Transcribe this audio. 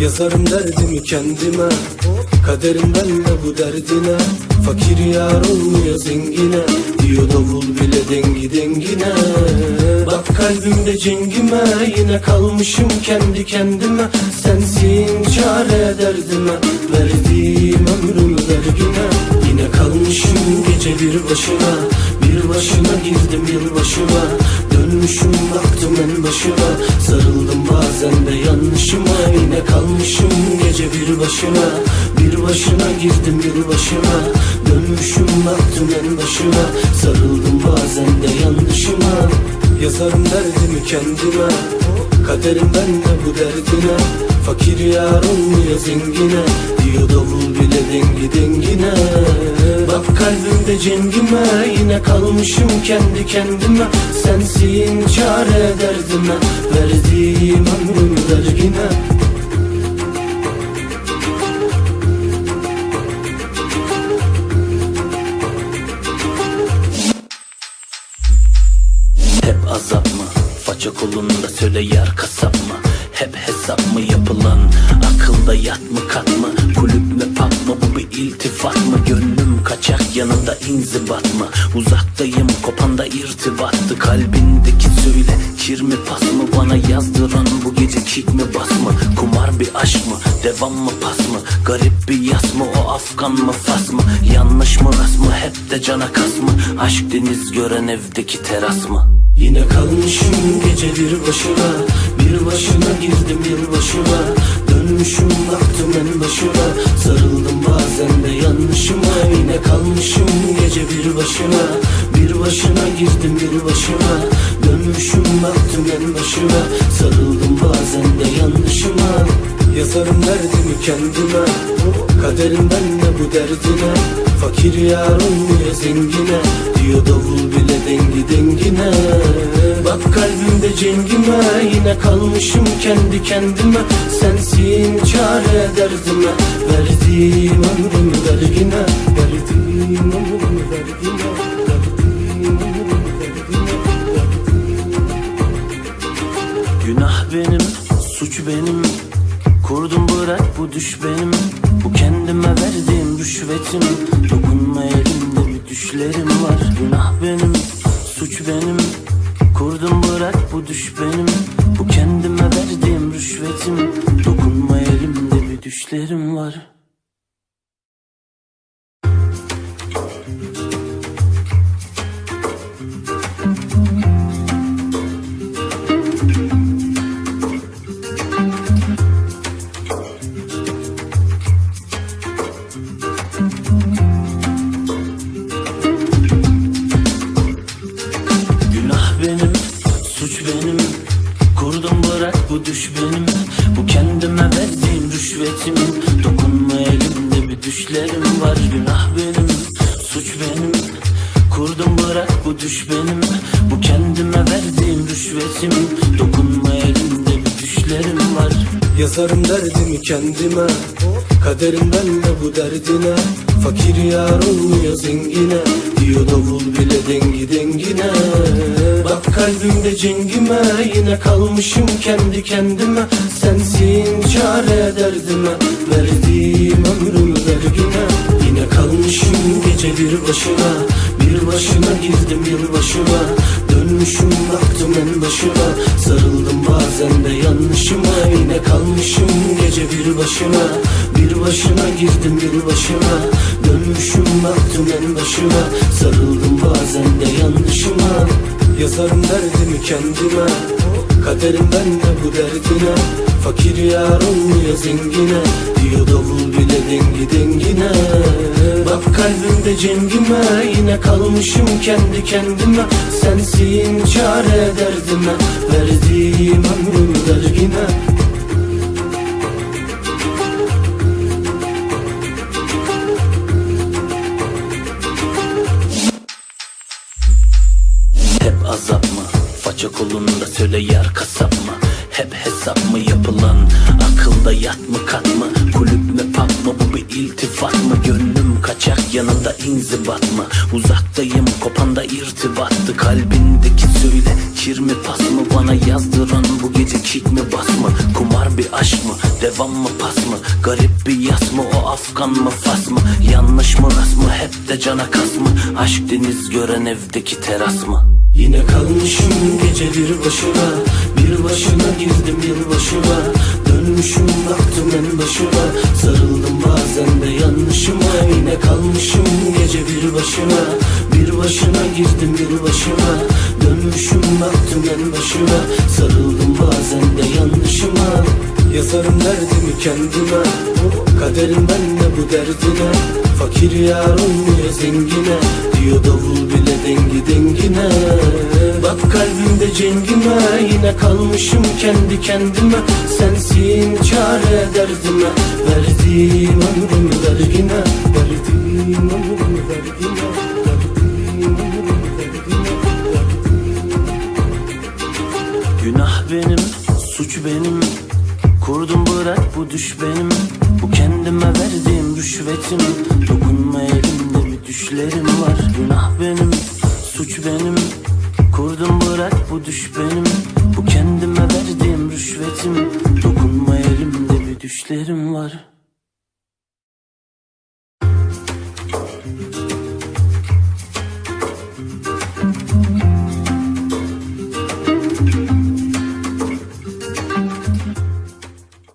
Yazarım derdimi kendime Kaderimden de bu derdine. Fakir yar olmuyor zengine Diyor davul bile dengi dengine. Bak kalbimde cengime Yine kalmışım kendi kendime. Sensin çare derdime Verdiğim ömrümü vergine Yine kalmışım gece bir başına Bir başına girdim yılbaşıma Dönmüşüm baktım en başıma Sarıldım bazen de yanlışıma. Yine kalmışım gece bir başına. Bir başına girdim yılbaşıma Dönmüşüm baktım en başıma Sarıldım bazen de yanlışıma. Yazarım derdimi kendime. Kaderimden de bu derdine. Fakir yar olmuyor zengine. Diyor davul bile dengi dengine. Bak kalbimde cengime. Yine kalmışım kendi kendime Sensin çare derdime Verdiğim ömrüm vergine Hep azap mı? Faça kolunda söyle yar kasap mı? Hep hesap mı yapılan? Akılda yat mı kat mı? Kulüp mü bir iltifat mı? Gönlüm kaçak yanında inzibat mı? Uzaktayım kopanda irtibattı Kalbindeki söyle kir mi pas mı? Bana yazdıran bu gece kick mi bas mı? Kumar bir aşk mı? Devam mı pas mı? Garip bir yas mı? O Afgan mı fas mı? Yanlış mı rast mı? Hep de cana kas mı? Aşk deniz gören evdeki teras mı? Yine kalmışım gece bir başına Bir başına girdim yılbaşıma Dönmüşüm baktım en başıma Sarıldım de yanlışıma Yine kalmışım gece bir başına. Bir başına girdim yılbaşıma Dönmüşüm baktım en başıma Sarıldım bazen de yanlışıma. Yazarım derdimi kendime. Kaderimden de bu derdine. Fakir yar olmuyor zengine. Diyor davul bile dengi dengine. Bak kalbimde cengime. Yine kalmışım kendi kendime. Sensin çare derdime Verdiğim ömrümü vergine Verdiğim ömrümü vergine Günah benim, suç benim. Kurdum bırak bu düş benim. Bu kendime verdiğim rüşvetim. Dokunma elimde bir düşlerim var. Günah benim, suç benim. Kurdum bırak bu düş benim. Bu kendime verdiğim rüşvetim. Dokunma elimde bir düşlerim var bu düş benim Bu kendime verdiğim rüşvetim. Dokunma elimde bir düşlerim var. Günah benim, suç benim. Kurdum bırak bu düş benim. Bu kendime verdiğim rüşvetim. Dokunma elimde bir düşlerim var. Yazarım derdimi kendime. Kaderimden de bu derdine. Fakir yar olmuyor zengine cengime Yine kalmışım kendi kendime. Sensin çare derdime Verdiğim ömrümü vergine Yine kalmışım gece bir başına Bir başına girdim yılbaşıma Dönmüşüm baktım en başıma Sarıldım bazen de yanlışıma. Yine kalmışım gece bir başına Bir başına girdim yılbaşıma Dönmüşüm baktım en başıma Sarıldım bazen de yanlışıma Yazarım derdimi kendime Kaderimden de bu derdine. Fakir yar olmuyor zengine? Diyor davul bile dengi dengine Bak kalbimde cengime Yine kalmışım kendi kendime. Sensin çare derdime Verdiğim ömrümü vergine hesap mı yapılan? Akılda yat mı kat mı? Kulüp mü pub mı bu bir iltifat mı? Gönlüm kaçak yanında inzibat mı? Uzaktayım kopanda irtibattı. Kalbindeki söyle kir mi pas mı? Bana yazdıran bu gece kick mi bas mı? Kumar bir aşk mı devam mı pas mı? Garip bir yas mı o Afgan mı fas mı? Yanlış mı rast mı hep de cana kas mı? Aşk deniz gören evdeki teras mı? Yine kalmışım gece bir başıma Bir başına girdim yılbaşıma. Dönmüşüm baktım en başıma. Sarıldım bazen de yanlışıma. Yine kalmışım gece bir başıma Bir başına girdim yılbaşıma. Dönmüşüm baktım en başıma. Sarıldım bazen de yanlışıma. Yazarım derdimi kendime. Kaderim benle bu derdine. Fakir yar olmuyor zengine. Diyor davul bile dengi dengine Bak kalbimde cengime Yine kalmışım kendi kendime. Sensin çare derdime Verdiğim ömrümü vergine Verdiğim ömrümü vergine Günah benim, suç benim. Kurdum bırak bu düş benim. Bu kendime verdiğim rüşvetim. Dokunma elimde bir düşlerim var. Günah benim, suç benim Kurdum bırak bu düş benim Bu kendime verdiğim rüşvetim. Dokunma elimde bir düşlerim var.